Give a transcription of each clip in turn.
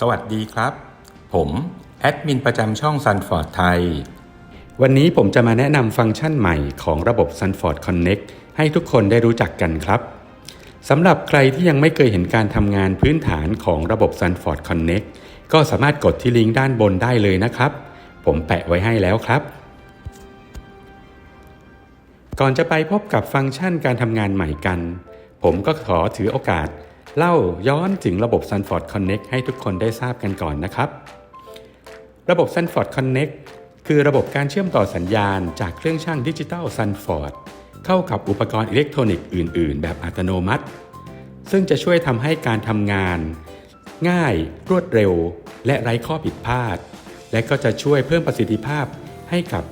สวัสดีครับ ผมแอดมินประจำช่อง Sunford ไทย วันนี้ผมจะมาแนะนำฟังก์ชันใหม่ของระบบ Sunford Connect ให้ทุกคนได้รู้จักกันครับสำหรับใครที่ยังไม่เคยเห็นการทำงานพื้นฐานของระบบ Sunford Connect ก็สามารถกดที่ลิงก์ด้านบนได้เลยนะครับ ผมแปะไว้ให้แล้วครับ ก่อนจะไปพบกับฟังก์ชันการทำงานใหม่กัน ผมก็ขอถือโอกาส เล่าย้อนถึงระบบ Sunford Connect ให้ทุกคนได้ทราบกันก่อนนะครับ ระบบ Sunford Connect คือระบบการเชื่อมต่อสัญญาณจากเครื่องช่างดิจิตอล Sunford เข้ากับอุปกรณ์อิเล็กทรอนิกส์อื่น ๆ แบบอัตโนมัติ ซึ่งจะช่วยทำให้การทำงาน ง่าย รวดเร็ว และไร้ข้อผิดพลาด และก็จะช่วยเพิ่มประสิทธิภาพให้กับ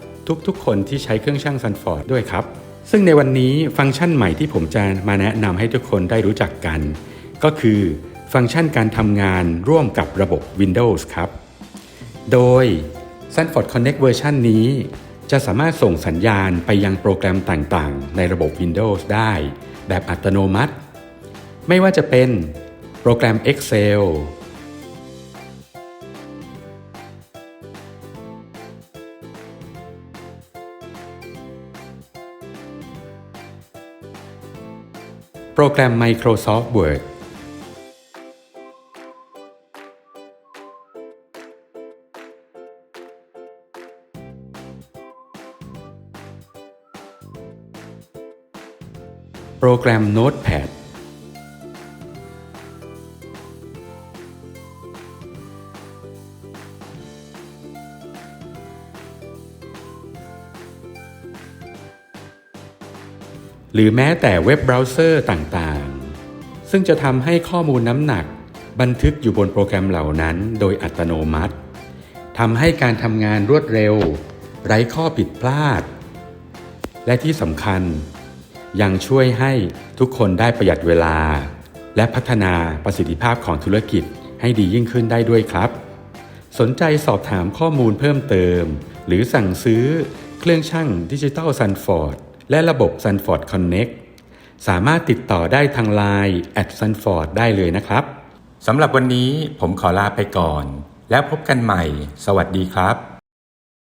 ทุกๆ คนที่ใช้เครื่องช่าง Sunford ด้วยครับ ซึ่งในวันนี้ฟังก์ชันใหม่ที่ผมจะมาแนะนำให้ทุกคนได้รู้จักกัน ก็คือฟังก์ชันการทำงานร่วมกับระบบ Windows ครับ โดย Sanford Connect เวอร์ชันนี้ จะสามารถส่งสัญญาณไปยังโปรแกรมต่างๆ ในระบบ Windows ได้ แบบอัตโนมัติ ไม่ว่าจะเป็นโปรแกรม Excel โปรแกรม Microsoft Word รแกรม Notepad หรือแม้แต่เว็บเบราว์เซอร์ต่างๆ ซึ่งจะทำให้ข้อมูลน้ำหนัก บันทึกอยู่บนโปรแกรมเหล่านั้นโดยอัตโนมัติทำให้การทำงานรวดเร็ว ไร้ข้อผิดพลาด และที่สำคัญ ยังช่วยให้ทุกคนได้ประหยัดเวลา และพัฒนาประสิทธิภาพของธุรกิจให้ดียิ่งขึ้นได้ด้วยครับ สนใจสอบถามข้อมูลเพิ่มเติม หรือสั่งซื้อเครื่องช่างดิจิตอล Sunford และระบบ Sunford Connect สามารถติดต่อได้ทาง Line at Sunford ได้เลยนะครับสำหรับวันนี้ผมขอลาไปก่อน แล้วพบกันใหม่ สวัสดีครับ